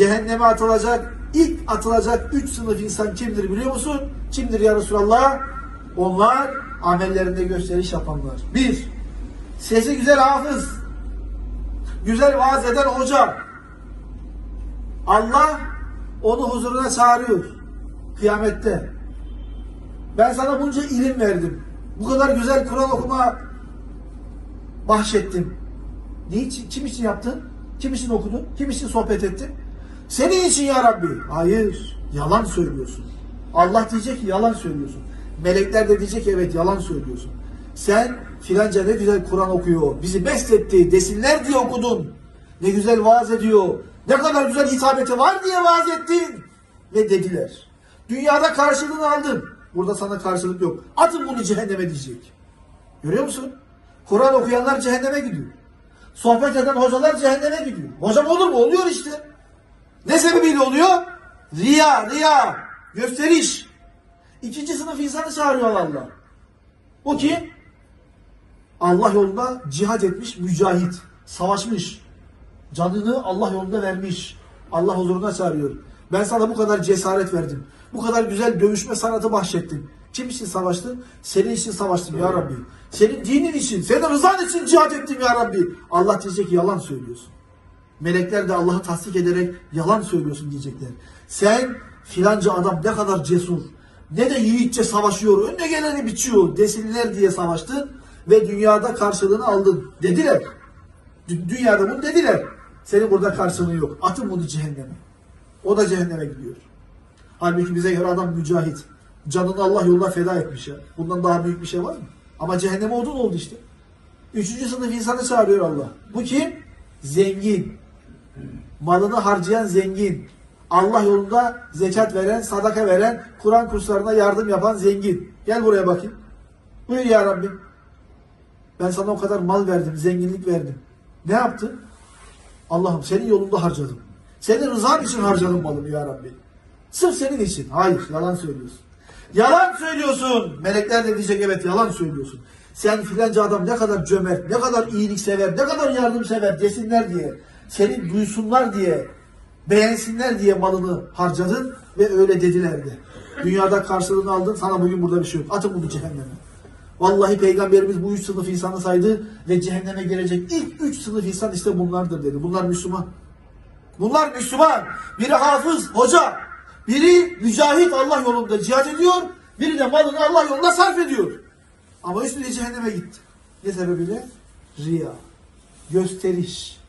cehenneme atılacak, ilk atılacak üç sınıf insan kimdir biliyor musun? Kimdir ya Resulallah? Onlar amellerinde gösteriş yapanlar. Bir, sesi güzel hafız, güzel vaaz eden hoca. Allah onu huzuruna çağırıyor kıyamette. Ben sana bunca ilim verdim. Bu kadar güzel Kur'an okuma bahşettim. Niçin? Kim için yaptın? Kim için okudun? Kim için sohbet ettin? Senin için ya Rabbi. Hayır. Yalan söylüyorsun. Allah diyecek ki yalan söylüyorsun. Melekler de diyecek ki evet yalan söylüyorsun. Sen filanca ne güzel Kur'an okuyor. Bizi besletti desinler diye okudun. Ne güzel vaaz ediyor. Ne kadar güzel hitabeti var diye vaaz ettin. Ve dediler. Dünyada karşılığını aldın. Burada sana karşılık yok. Atın bunu cehenneme diyecek. Görüyor musun? Kur'an okuyanlar cehenneme gidiyor. Sohbet eden hocalar cehenneme gidiyor. Hocam olur mu? Oluyor işte. Ne sebebiyle oluyor? Riya, riya, gösteriş. İkinci sınıf insanı çağırıyor Allah. O kim? Allah yolunda cihad etmiş, mücahit, savaşmış. Canını Allah yolunda vermiş. Allah huzuruna çağırıyor. Ben sana bu kadar cesaret verdim. Bu kadar güzel dövüşme sanatı bahşettim. Kim için savaştın? Senin için savaştım ya Rabbi. Senin dinin için, senin rızan için cihad ettim ya Rabbi. Allah diyecek ki yalan söylüyorsun. Melekler de Allah'ı tasdik ederek yalan söylüyorsun diyecekler. Sen filanca adam ne kadar cesur, ne de yiğitçe savaşıyor, önüne geleni biçiyor desinler diye savaştın ve dünyada karşılığını aldın dediler. Dü- Dünyada bunu dediler. Senin burada karşılığı yok. Atın bunu cehenneme. O da cehenneme gidiyor. Halbuki bize göre adam mücahit. Canını Allah yoluna feda etmiş ya. Bundan daha büyük bir şey var mı? Ama cehenneme odun oldu işte. Üçüncü sınıf insanı çağırıyor Allah. Bu kim? Zengin. Malını harcayan zengin. Allah yolunda zekat veren, sadaka veren, Kur'an kurslarına yardım yapan zengin. Gel buraya bakayım. Buyur ya Rabbim. Ben sana o kadar mal verdim, zenginlik verdim. Ne yaptın? Allah'ım senin yolunda harcadım. Senin rızan için harcadım malımı ya Rabbi. Sırf senin için. Hayır, yalan söylüyorsun. Yalan söylüyorsun. Melekler de diyecek evet yalan söylüyorsun. Sen filanca adam ne kadar cömert, ne kadar iyilik sever, ne kadar yardım sever desinler diye, seni duysunlar diye, beğensinler diye malını harcadın ve öyle dediler de. Dünyada karşılığını aldın, sana bugün burada bir şey yok. Atın bunu cehenneme. Vallahi peygamberimiz bu üç sınıf insanı saydı ve cehenneme gelecek ilk üç sınıf insan işte bunlardır dedi. Bunlar Müslüman. Bunlar Müslüman. Biri hafız, hoca. Biri mücahit Allah yolunda cihad ediyor. Biri de malını Allah yolunda sarf ediyor. Ama üstüne cehenneme gitti. Ne sebebiyle? Riya. Gösteriş.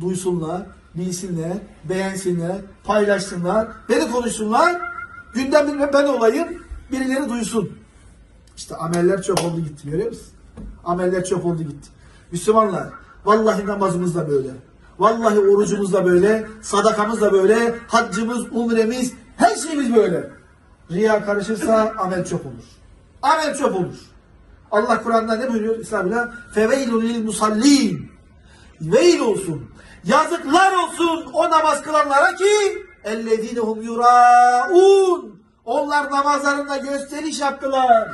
Duysunlar, bilsinler, beğensinler, paylaşsınlar, beni konuşsunlar. Gündemde ben olayım, birileri duysun. İşte ameller çöp oldu gitti görüyor musun? Ameller çöp oldu gitti. Müslümanlar vallahi namazımız da böyle. Vallahi orucumuz da böyle. Sadakamız da böyle. Haccımız, umremiz her şeyimiz böyle. Riya karışırsa amel çöp olur. Amel çöp olur. Allah Kur'an'da ne buyuruyor İslam'da? Feveylun lil musallin. Veil olsun. Yazıklar olsun o namaz kılanlara ki ellezinehum yuraun. Onlar namazlarında gösteriş yaptılar.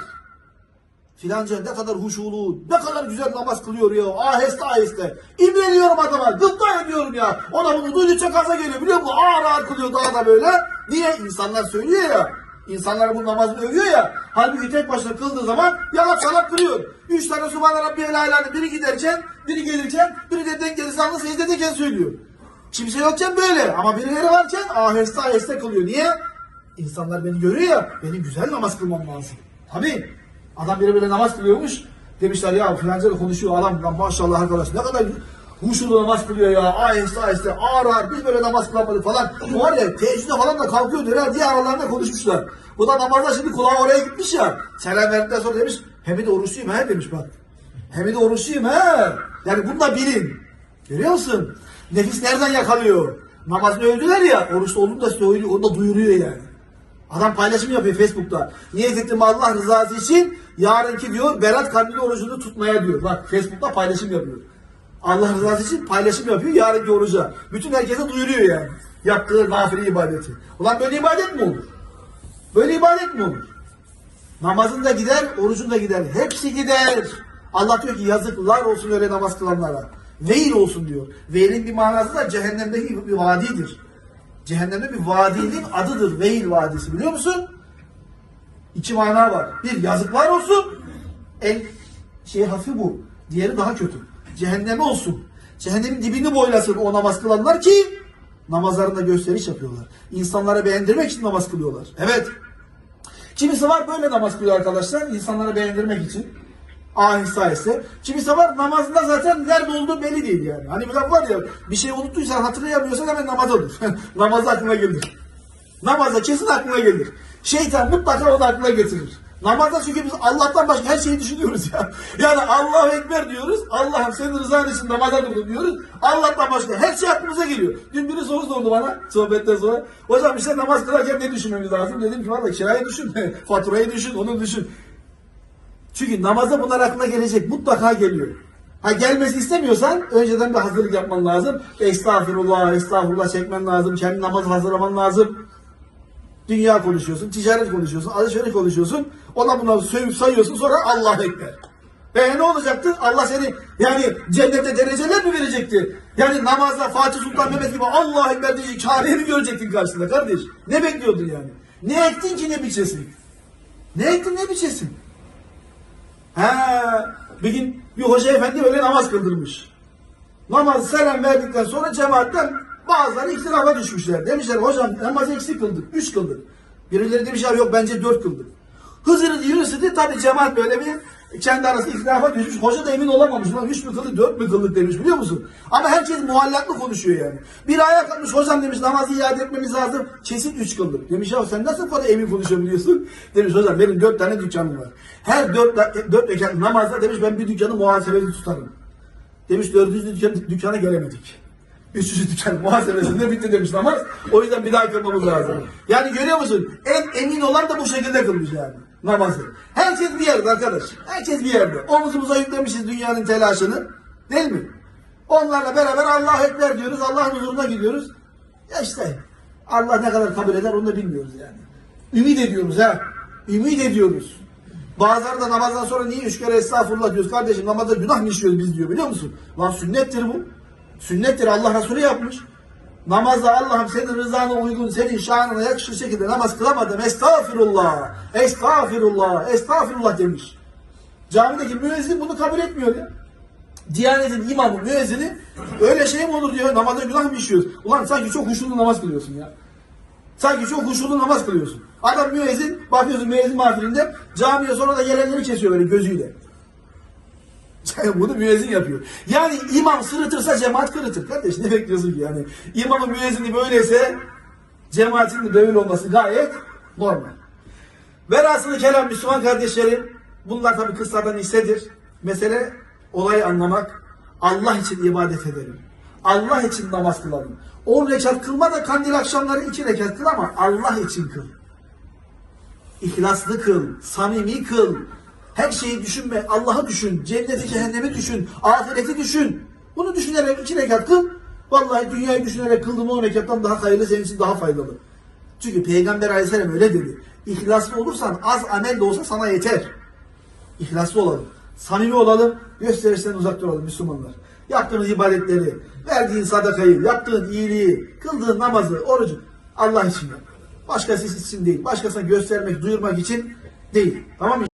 Filanca ne kadar huşulu, ne kadar güzel namaz kılıyor ya. Aheste aheste. İmreniyorum adama, gıpta ediyorum ya. Ona bunu duydukça kaza geliyor biliyor musun? Ağır ağır kılıyor daha da böyle. Niye? İnsanlar söylüyor ya. İnsanlar bu namazını övüyor ya. Halbuki tek başına kıldığı zaman yalap şalap kılıyor. Üç tane Subhane Rabbiyel Ala'nın biri giderken, biri gelirken, biri de denk gelirse anlı secdedeyken söylüyor. Kimse yokken böyle ama birileri varken aheste aheste kılıyor. Niye? İnsanlar beni görüyor ya, benim güzel namaz kılmam lazım. Tabii. Adam biri böyle namaz kılıyormuş. Demişler ya filanca konuşuyor adam maşallah arkadaş ne kadar huşulu namaz kılıyor ya aheste aheste ağır ağır biz böyle namaz kılamadık falan. Var ya teheccüde falan da kalkıyor diyor diye aralarında konuşmuşlar. Bu da namazda şimdi kulağı oraya gitmiş ya. Selam verdikten sonra demiş hem de oruçluyum he demiş bak. Hem de oruçluyum he. Yani bunu da bilin. Görüyor musun? Nefis nereden yakalıyor? Namazını övdüler ya oruçlu olduğunu da söylüyor onu da duyuruyor yani. Adam paylaşım yapıyor Facebook'ta. Niyet ettim Allah rızası için yarınki diyor Berat Kandili orucunu tutmaya diyor. Bak Facebook'ta paylaşım yapıyor. Allah rızası için paylaşım yapıyor yarınki oruca. Bütün herkese duyuruyor yani. Yaptığı nafile ibadeti. Ulan böyle ibadet mi olur? Böyle ibadet mi olur? Namazın da gider, orucun da gider. Hepsi gider. Allah diyor ki yazıklar olsun öyle namaz kılanlara. Veil olsun diyor. Veilin bir manası da cehennemdeki bir vadidir. Cehennemde bir vadinin adıdır. Veil Vadisi biliyor musun? İki mana var. Bir yazıklar olsun. En şey hafif bu. Diğeri daha kötü. Cehenneme olsun. Cehennemin dibini boylasın o namaz kılanlar ki namazlarında gösteriş yapıyorlar. İnsanlara beğendirmek için namaz kılıyorlar. Evet. Kimisi var böyle namaz kılıyor arkadaşlar. insanlara beğendirmek için. Ahista ise. Kimisi var namazında zaten nerede olduğu belli değil yani. Hani laf var ya bir şey unuttuysan hatırlayamıyorsan hemen namaza dur. Namaz aklına gelir. Namazda kesin aklına gelir. Şeytan mutlaka onu aklına getirir. Namazda çünkü biz Allah'tan başka her şeyi düşünüyoruz ya. Yani Allahu Ekber diyoruz. Allah'ım senin rızan için namaza durdum diyoruz. Allah'tan başka her şey aklımıza geliyor. Dün biri soru sordu bana sohbetten sonra. Hocam işte namaz kılarken ne düşünmemiz lazım? Dedim ki valla kirayı düşün, faturayı düşün, onu düşün. Çünkü namazda bunlar aklına gelecek. Mutlaka geliyor. Ha gelmesi istemiyorsan önceden bir hazırlık yapman lazım. Estağfirullah, estağfurullah çekmen lazım. Kendi namazı hazırlaman lazım. Dünya konuşuyorsun, ticaret konuşuyorsun, alışveriş konuşuyorsun. Ona buna sövüp sayıyorsun sonra Allah Ekber. E ne olacaktı? Allah seni yani cennette dereceler mi verecekti? Yani namazda Fatih Sultan Mehmet gibi Allah Ekber diyecek mi görecektin karşısında kardeş? Ne bekliyordun yani? Ne ektin ki ne biçesin? Ne ektin ne biçesin? Ha, bir gün bir hoca efendi öyle namaz kıldırmış. Namaz selam verdikten sonra cemaatten bazıları ihtilafa düşmüşler. Demişler hocam namazı eksik kıldık, üç kıldık. Birileri demişler yok bence dört kıldık. Hızır'ı Yunus'u tabi cemaat böyle bir kendi arası ihtilafa düşmüş. Hoca da emin olamamış. Lan üç mü kıldık, dört mü kıldık demiş biliyor musun? Ama herkes muallaklı konuşuyor yani. Bir ayağa kalkmış hocam demiş namazı iade etmemiz lazım. Kesin üç kıldık. Demiş ya sen nasıl kadar emin konuşabiliyorsun? Demiş hocam benim dört tane dükkanım var. Her dört, dört rekat namazda demiş ben bir dükkanı muhasebeli tutarım. Demiş dördüncü dükkan, dükkana gelemedik. Üçüncü dükkan muhasebesinde bitti demiş namaz. O yüzden bir daha kılmamız lazım. Yani görüyor musun? En emin olan da bu şekilde kılmış yani namazı. Herkes bir yerde arkadaş. Herkes bir yerde. Omuzumuza yüklemişiz dünyanın telaşını. Değil mi? Onlarla beraber Allah Ekber diyoruz. Allah'ın huzuruna gidiyoruz. Ya işte Allah ne kadar kabul eder onu da bilmiyoruz yani. Ümit ediyoruz ha. Ümit ediyoruz. Bazıları da namazdan sonra niye üç kere estağfurullah diyoruz kardeşim namazda günah mı işliyoruz biz diyor biliyor musun? Lan sünnettir bu. Sünnettir Allah Resulü yapmış. Namazda Allah'ım senin rızana uygun, senin şanına yakışır şekilde namaz kılamadım. Estağfirullah, estağfirullah, estağfirullah demiş. Camideki müezzin bunu kabul etmiyor ya. Diyanetin imamı, müezzini öyle şey mi olur diyor. Namazda günah mı işliyoruz? Ulan sanki çok huşulu namaz kılıyorsun ya. Sanki çok huşulu namaz kılıyorsun. Adam müezzin, bakıyorsun müezzin mahfilinde camiye sonra da gelenleri kesiyor böyle gözüyle. Bunu müezzin yapıyor. Yani imam sırıtırsa cemaat kırıtır. Kardeş ne bekliyorsun ki yani? İmamın müezzini böyleyse cemaatin de böyle olması gayet normal. Velhasılı kelam Müslüman kardeşlerim bunlar tabi kıssadan hissedir. Mesele olayı anlamak. Allah için ibadet edelim. Allah için namaz kılalım. 10 rekat kılma da kandil akşamları 2 rekat kıl ama Allah için kıl. İhlaslı kıl, samimi kıl. Her şeyi düşünme. Allah'ı düşün. Cenneti, cehennemi düşün. Ahireti düşün. Bunu düşünerek iki rekat kıl. Vallahi dünyayı düşünerek kıldığın on rekattan daha hayırlı senin için daha faydalı. Çünkü Peygamber Aleyhisselam öyle dedi. İhlaslı olursan az amel de olsa sana yeter. İhlaslı olalım. Samimi olalım. Gösterişten uzak duralım Müslümanlar. Yaptığınız ibadetleri, verdiğin sadakayı, yaptığın iyiliği, kıldığın namazı, orucu Allah için yap. Başkası için değil. Başkasına göstermek, duyurmak için değil. Tamam mı?